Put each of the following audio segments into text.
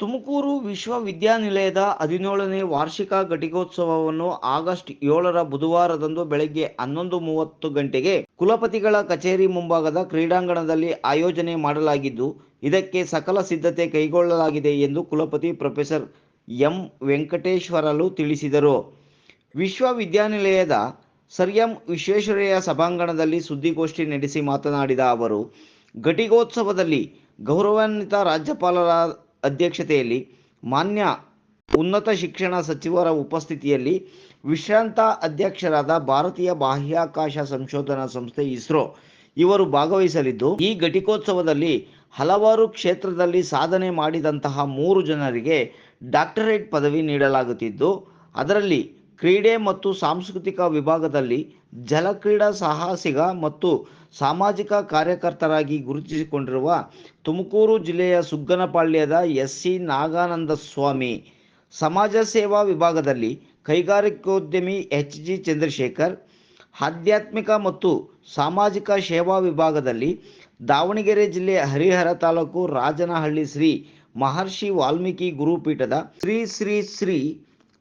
ತುಮಕೂರು ವಿಶ್ವವಿದ್ಯಾನಿಲಯದ ಹದಿನೇಳನೇ ವಾರ್ಷಿಕ ಘಟಿಕೋತ್ಸವವನ್ನು ಆಗಸ್ಟ್ ಏಳರ ಬುಧವಾರದಂದು ಬೆಳಗ್ಗೆ ಹನ್ನೊಂದು ಮೂವತ್ತು ಗಂಟೆಗೆ ಕುಲಪತಿಗಳ ಕಚೇರಿ ಮುಂಭಾಗದ ಕ್ರೀಡಾಂಗಣದಲ್ಲಿ ಆಯೋಜನೆ ಮಾಡಲಾಗಿದ್ದು, ಇದಕ್ಕೆ ಸಕಲ ಸಿದ್ಧತೆ ಕೈಗೊಳ್ಳಲಾಗಿದೆ ಎಂದು ಕುಲಪತಿ ಪ್ರೊಫೆಸರ್ ಎಂ ವೆಂಕಟೇಶ್ವರಲು ತಿಳಿಸಿದರು. ವಿಶ್ವವಿದ್ಯಾನಿಲಯದ ಸರ್ ಎಂ ವಿಶ್ವೇಶ್ವರಯ್ಯ ಸಭಾಂಗಣದಲ್ಲಿ ಸುದ್ದಿಗೋಷ್ಠಿ ನಡೆಸಿ ಮಾತನಾಡಿದ ಅವರು, ಘಟಿಕೋತ್ಸವದಲ್ಲಿ ಗೌರವಾನ್ವಿತ ರಾಜ್ಯಪಾಲರ ಅಧ್ಯಕ್ಷತೆಯಲ್ಲಿ ಮಾನ್ಯ ಉನ್ನತ ಶಿಕ್ಷಣ ಸಚಿವರ ಉಪಸ್ಥಿತಿಯಲ್ಲಿ ವಿಶ್ರಾಂತ ಅಧ್ಯಕ್ಷರಾದ ಭಾರತೀಯ ಬಾಹ್ಯಾಕಾಶ ಸಂಶೋಧನಾ ಸಂಸ್ಥೆ ಇಸ್ರೋ ಇವರು ಭಾಗವಹಿಸಲಿದ್ದು, ಈ ಘಟಿಕೋತ್ಸವದಲ್ಲಿ ಹಲವಾರು ಕ್ಷೇತ್ರದಲ್ಲಿ ಸಾಧನೆ ಮಾಡಿದಂತಹ ಮೂರು ಜನರಿಗೆ ಡಾಕ್ಟರೇಟ್ ಪದವಿ ನೀಡಲಾಗುತ್ತಿದ್ದು, ಅದರಲ್ಲಿ ಕ್ರೀಡೆ ಮತ್ತು ಸಾಂಸ್ಕೃತಿಕ ವಿಭಾಗದಲ್ಲಿ ಜಲಕ್ರೀಡಾ ಸಾಹಸಿಗ ಮತ್ತು ಸಾಮಾಜಿಕ ಕಾರ್ಯಕರ್ತರಾಗಿ ಗುರುತಿಸಿಕೊಂಡಿರುವ ತುಮಕೂರು ಜಿಲ್ಲೆಯ ಸುಗ್ಗನಪಾಳ್ಯದ ಎಸ್ ಸಿ ನಾಗಾನಂದ ಸ್ವಾಮಿ ಸಮಾಜ ಸೇವಾ ವಿಭಾಗದಲ್ಲಿ ಕೈಗಾರಿಕೋದ್ಯಮಿ ಎಚ್ ಜಿ ಚಂದ್ರಶೇಖರ್, ಆಧ್ಯಾತ್ಮಿಕ ಮತ್ತು ಸಾಮಾಜಿಕ ಸೇವಾ ವಿಭಾಗದಲ್ಲಿ ದಾವಣಗೆರೆ ಜಿಲ್ಲೆ ಹರಿಹರ ತಾಲೂಕು ರಾಜನಹಳ್ಳಿ ಶ್ರೀ ಮಹರ್ಷಿ ವಾಲ್ಮೀಕಿ ಗುರುಪೀಠದ ಶ್ರೀ ಶ್ರೀ ಶ್ರೀ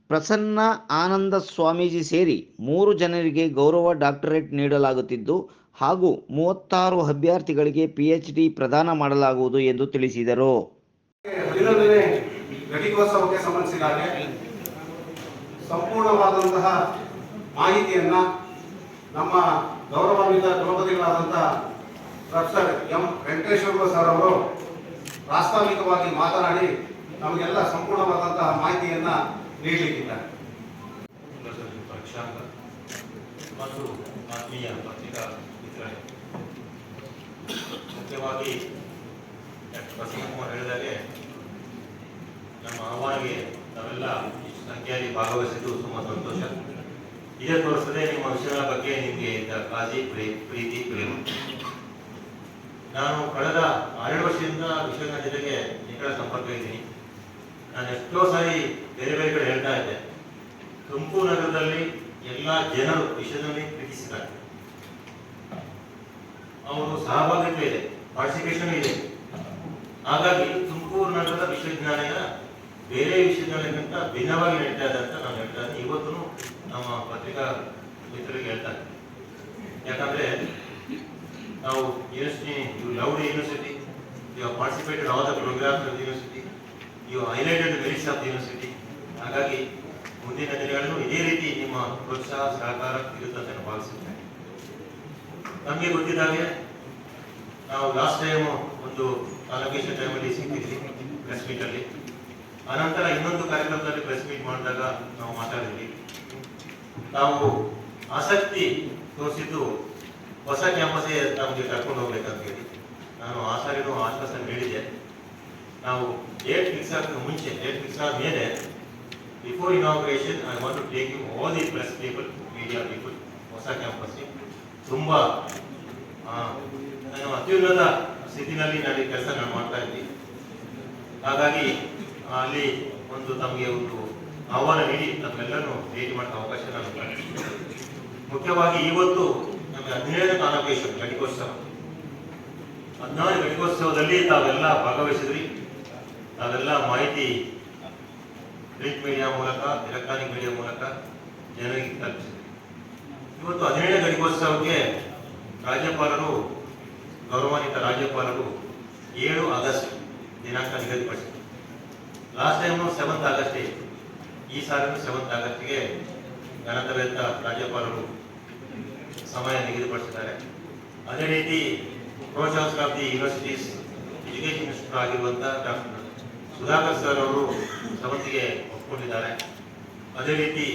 ಪ್ರಸನ್ನ ಆನಂದ ಸ್ವಾಮೀಜಿ ಸೇರಿ ಮೂರು ಜನರಿಗೆ ಗೌರವ ಡಾಕ್ಟರೇಟ್ ನೀಡಲಾಗುತ್ತಿದ್ದು ಹಾಗೂ ಮೂವತ್ತಾರು ಅಭ್ಯರ್ಥಿಗಳಿಗೆ ಪಿಎಚ್ ಡಿ ಪ್ರದಾನ ಮಾಡಲಾಗುವುದು ಎಂದು ತಿಳಿಸಿದರು. ಘಟಿಕೋತ್ಸವಕ್ಕೆ ಸಂಬಂಧಿಸಿದ ಹಾಗೆ ಸಂಪೂರ್ಣವಾದಂತಹ ಮಾಹಿತಿಯನ್ನ ನಮ್ಮ ಗೌರವಾನ್ವಿತ ದ್ರೌಪದಿಗಳಾದಂತಹ ಪ್ರೊಫೆಸರ್ ಎಂ ವೆಂಕಟೇಶ್ವರ ಸರ್ ಅವರು ಪ್ರಾಸ್ತಾವಿಕವಾಗಿ ಮಾತನಾಡಿ ನಮಗೆಲ್ಲ ಸಂಪೂರ್ಣವಾದಂತಹ ಮಾಹಿತಿಯನ್ನ ನೀಡಲಿಕ್ಕಿದ್ದಾರೆ ಪರೀಕ್ಷಾಂಗ ಮತ್ತು ಆತ್ಮೀಯ ಪತ್ರಿಕಾ ಮಿತ್ರರೇ ಮುಖ್ಯವಾಗಿ ಡಾಕ್ಟರ್ ಬಸವಕುಮಾರ್ ಹೇಳಿದಾಗೆ, ನಮ್ಮ ಆಹ್ವಾನಿಗೆ ನಾವೆಲ್ಲ ಸಂಖ್ಯೆಯಲ್ಲಿ ಭಾಗವಹಿಸಿದ್ದು ತುಂಬ ಸಂತೋಷ. ಇದೇ ತೋರಿಸದೆ ನಿಮ್ಮ ವಿಷಯಗಳ ಬಗ್ಗೆ ನಿಮಗೆ ಇದ್ದ ಕಾಳಜಿ, ಪ್ರೀ- ಪ್ರೀತಿ, ಪ್ರೇಮ. ನಾನು ಕಳೆದ ಆರೇಳು ವರ್ಷದಿಂದ ವಿಷಯಗಳ ಜೊತೆಗೆ ನಿಕಟ ಸಂಪರ್ಕ ಇದ್ದೀನಿ ನಾನು ಎಷ್ಟೋ ಸಾರಿ ಬೇರೆ ಬೇರೆ ಕಡೆ ಹೇಳ್ತಾ ಇದ್ದೆ. ತುಮಕೂರು ನಗರದಲ್ಲಿ ಎಲ್ಲ ಜನರು ವಿಷಯದಲ್ಲಿ ಪ್ರೀತಿಸಿದ್ದಾರೆ. ಅವರು ಸಹಭಾಗಿತ್ವ ಇದೆ ಪಾರ್ಟಿಸಿಪೇಷನ್ ಇದೆ. ಹಾಗಾಗಿ ತುಮಕೂರು ನಗರದ ವಿಶ್ವವಿದ್ಯಾಲಯ ಬೇರೆ ವಿಶ್ವವಿದ್ಯಾಲಯಕ್ಕಿಂತ ಭಿನ್ನವಾಗಿ ನಡೀತಾ ಇದೆ ಅಂತ ನಾನು ಹೇಳ್ತಾ ಇದ್ದೀನಿ. ಇವತ್ತು ನಮ್ಮ ಪತ್ರಿಕಾ ಮಿತ್ರರಿಗೆ ಹೇಳ್ತಾ ಇದ್ದೀನಿ. ಯಾಕಂದ್ರೆ ನಾವು university you love university you participated participated the the university you highlighted merits of university ಹಾಗಾಗಿ ಮುಂದಿನ ದಿನಗಳಲ್ಲೂ ಇದೇ ರೀತಿ ನಿಮ್ಮ ಪ್ರೋತ್ಸಾಹ, ಸಹಕಾರ ಇರುತ್ತೆ ಅಂತ ನಾನು ಭಾವಿಸುತ್ತೇನೆ. ನಮಗೆ ಗೊತ್ತಿದ್ದಾಗೆ ನಾವು ಲಾಸ್ಟ್ ಟೈಮ್ ಒಂದು ಅಲೋಕೇಶನ್ ಟೈಮಲ್ಲಿ ಸಿಕ್ಕಿದ್ವಿ ಪ್ರೆಸ್ ಮೀಟಲ್ಲಿ ಅನಂತರ ಇನ್ನೊಂದು ಕಾರ್ಯಕ್ರಮದಲ್ಲಿ ಪ್ರೆಸ್ ಮೀಟ್ ಮಾಡಿದಾಗ ನಾವು ಮಾತಾಡಿದ್ವಿ. ನಾವು ಆಸಕ್ತಿ ತೋರಿಸಿದ್ದು ಹೊಸ ಕ್ಯಾಂಪಸ್ಗೆ ನಮಗೆ ಕರ್ಕೊಂಡು ಹೋಗ್ಬೇಕಂತ ಹೇಳಿ. ನಾನು ಆ ಆಶ್ವಾಸನೆ ನೀಡಿದೆ ನಾವು ಡೇಟ್ ಆಗೋದು ಮುಂಚೆ ಡೇಟ್ ಫಿಕ್ಸ್ ಆದಮೇಲೆ before inauguration I want to take you all the press people media people ಹೊಸ ಕ್ಯಾಂಪಸ್ಗೆ ತುಂಬ ನಾನು ಅತ್ಯುನ್ನತ ಸ್ಥಿತಿನಲ್ಲಿ ನಾನು ಕೆಲಸ ನಾನು ಮಾಡ್ತಾ ಇದ್ದೀನಿ. ಹಾಗಾಗಿ, ಅಲ್ಲಿ ಒಂದು ತಮಗೆ ಒಂದು ಆಹ್ವಾನ ನೀಡಿ ನಮ್ಮೆಲ್ಲರೂ ಭೇಟಿ ಮಾಡೋ ಅವಕಾಶ ನಾನು. ಮುಖ್ಯವಾಗಿ ಇವತ್ತು ನಮಗೆ ಹದಿನೇಳು ಕಾಲಕೇಶ್ವರ ಘಟಿಕೋತ್ಸವ ಹದಿನಾರು ಘಟಿಕೋತ್ಸವದಲ್ಲಿ ತಾವೆಲ್ಲ ಭಾಗವಹಿಸಿದ್ರಿ. ತಾವೆಲ್ಲ ಮಾಹಿತಿ ಪ್ರಿಂಟ್ ಮೀಡಿಯಾ ಮೂಲಕ ಎಲೆಕ್ಟ್ರಾನಿಕ್ ಮೀಡಿಯಾ ಮೂಲಕ ಜನರಿಗೆ ತಲುಪಿಸಿದ್ರಿ. ಇವತ್ತು ಹದಿನೇಳನೇ ಘಟಿಕೋತ್ಸವಕ್ಕೆ ರಾಜ್ಯಪಾಲರು, ಗೌರವಾನ್ವಿತ ರಾಜ್ಯಪಾಲರು ಏಳು ಆಗಸ್ಟ್ ದಿನಾಂಕ ನಿಗದಿಪಡಿಸಿದರು. ಲಾಸ್ಟ್ ಟೈಮು ಸೆವೆಂತ್ ಆಗಸ್ಟ್ ಈ ಸಾರಿನೂ ಸೆವೆಂತ್ ಆಗಸ್ಟ್ಗೆ ಘನತವೇತ ರಾಜ್ಯಪಾಲರು ಸಮಯ ನಿಗದಿಪಡಿಸಿದ್ದಾರೆ. ಅದೇ ರೀತಿ pro chancellor of the universities education minister ಆಗಿರುವಂಥ ಡಾಕ್ಟರ್ ಸುಧಾಕರ್ ಸರ್ ಅವರು ಸಮಸ್ಯೆಗೆ ಒಪ್ಪಿಕೊಂಡಿದ್ದಾರೆ ಅದೇ ರೀತಿ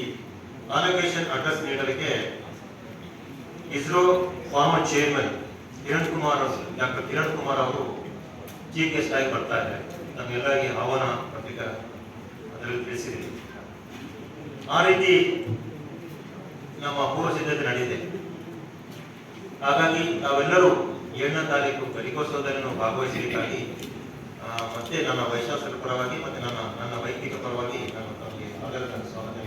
ಅಲೋಕೇಶನ್ ಅಡ್ರೆಸ್ ನೀಡಲಿಕ್ಕೆ ISRO former chairman Kiran Kumar doctor Kiran Kumar ಅವರು ಚೀಫ್ ಗೆಸ್ಟ್ ಆಗಿ ಬರ್ತಾ ಇದ್ದಾರೆ. ನಮಗೆಲ್ಲರಿಗೆ ಆಹ್ವಾನ ಪತ್ರಿಕಾ ಅದರಲ್ಲಿ ತಿಳಿಸಿದ್ದೀವಿ. ಆ ರೀತಿ ನಮ್ಮ ಪೂರ್ವ ಸಿದ್ಧತೆ ನಡೆದಿದೆ. ಹಾಗಾಗಿ ತಾವೆಲ್ಲರೂ ಏಳನೇ ತಾರೀಕು ಘಟಿಕೋತ್ಸವದಲ್ಲಿ ಭಾಗವಹಿಸಲಿಕ್ಕಾಗಿ ಮತ್ತೆ ನನ್ನ ವೈಶಾಸ್ತ್ರ ಪರವಾಗಿ ಮತ್ತು ನನ್ನ ನನ್ನ ವೈಯಕ್ತಿಕ ಪರವಾಗಿ ನಾನು ತಮಗೆ ಸ್ವಾಗತ